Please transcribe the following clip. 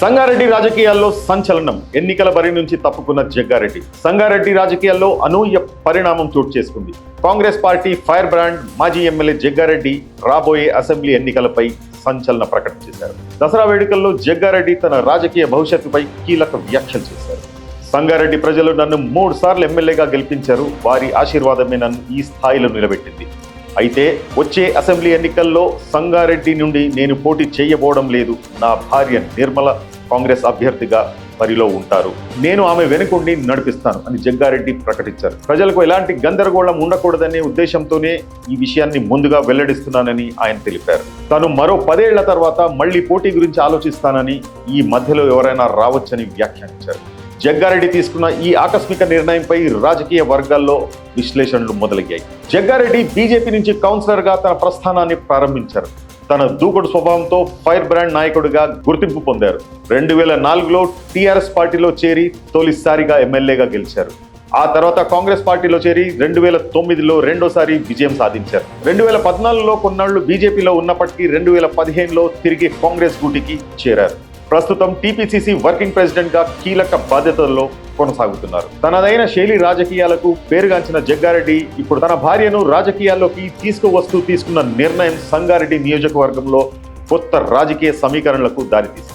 సంగారెడ్డి రాజకీయాల్లో సంచలనం. ఎన్నికల బరి నుంచి తప్పుకున్న జగ్గారెడ్డి. సంగారెడ్డి రాజకీయాల్లో అనూహ్య పరిణామం చోటు చేసుకుంది. కాంగ్రెస్ పార్టీ ఫైర్ బ్రాండ్ మాజీ ఎమ్మెల్యే జగ్గారెడ్డి రాబోయే అసెంబ్లీ ఎన్నికలపై సంచలన ప్రకటన చేశారు. దసరా వేడుకల్లో జగ్గారెడ్డి తన రాజకీయ భవిష్యత్తుపై కీలక వ్యాఖ్యలు చేశారు. సంగారెడ్డి ప్రజలు నన్ను మూడు సార్లు ఎమ్మెల్యేగా గెలిపించారు. వారి ఆశీర్వాదమే నన్ను ఈ స్థాయిలో నిలబెట్టింది. అయితే వచ్చే అసెంబ్లీ ఎన్నికల్లో సంగారెడ్డి నుండి నేను పోటీ చేయబోవడం లేదు. నా భార్య నిర్మల కాంగ్రెస్ అభ్యర్థిగా బరిలో ఉంటారు. నేను ఆమె వెనుకుండి నడిపిస్తాను అని జగ్గారెడ్డి ప్రకటించారు. ప్రజలకు ఎలాంటి గందరగోళం ఉండకూడదనే ఉద్దేశంతోనే ఈ విషయాన్ని ముందుగా వెల్లడిస్తున్నానని ఆయన తెలిపారు. తాను మరో పదేళ్ళ తర్వాత మళ్ళీ పోటీ గురించి ఆలోచిస్తానని ఈ మధ్యలో ఎవరైనా రావచ్చని వ్యాఖ్యానించారు. జగ్గారెడ్డి తీసుకున్న ఈ ఆకస్మిక నిర్ణయంపై రాజకీయ వర్గాల్లో విశ్లేషణలు మొదలయ్యాయి. జగ్గారెడ్డి బీజేపీ నుంచి కౌన్సిలర్గా తన ప్రస్థానాన్ని ప్రారంభించారు. తన దూకుడు స్వభావంతో ఫైర్ బ్రాండ్ నాయకుడిగా గుర్తింపు పొందారు. రెండు వేల నాలుగులో టీఆర్ఎస్ పార్టీలో చేరి తొలిసారిగా ఎమ్మెల్యేగా గెలిచారు. ఆ తర్వాత కాంగ్రెస్ పార్టీలో చేరి రెండు వేల తొమ్మిదిలో రెండోసారి విజయం సాధించారు. రెండు వేల పద్నాలుగులో కొన్నాళ్ళు బీజేపీలో ఉన్నప్పటికీ రెండు వేల పదిహేనులో తిరిగి కాంగ్రెస్ గూటికి చేరారు. ప్రస్తుతం టీపీసీసీ వర్కింగ్ ప్రెసిడెంట్గా కీలక బాధ్యతల్లో కొనసాగుతున్నారు. తనదైన శైలి రాజకీయాలకు పేరుగాంచిన జగ్గారెడ్డి ఇప్పుడు తన భార్యను రాజకీయాల్లోకి తీసుకువస్తూ తీసుకున్న నిర్ణయం సంగారెడ్డి నియోజకవర్గంలో కొత్త రాజకీయ సమీకరణలకు దారితీసింది.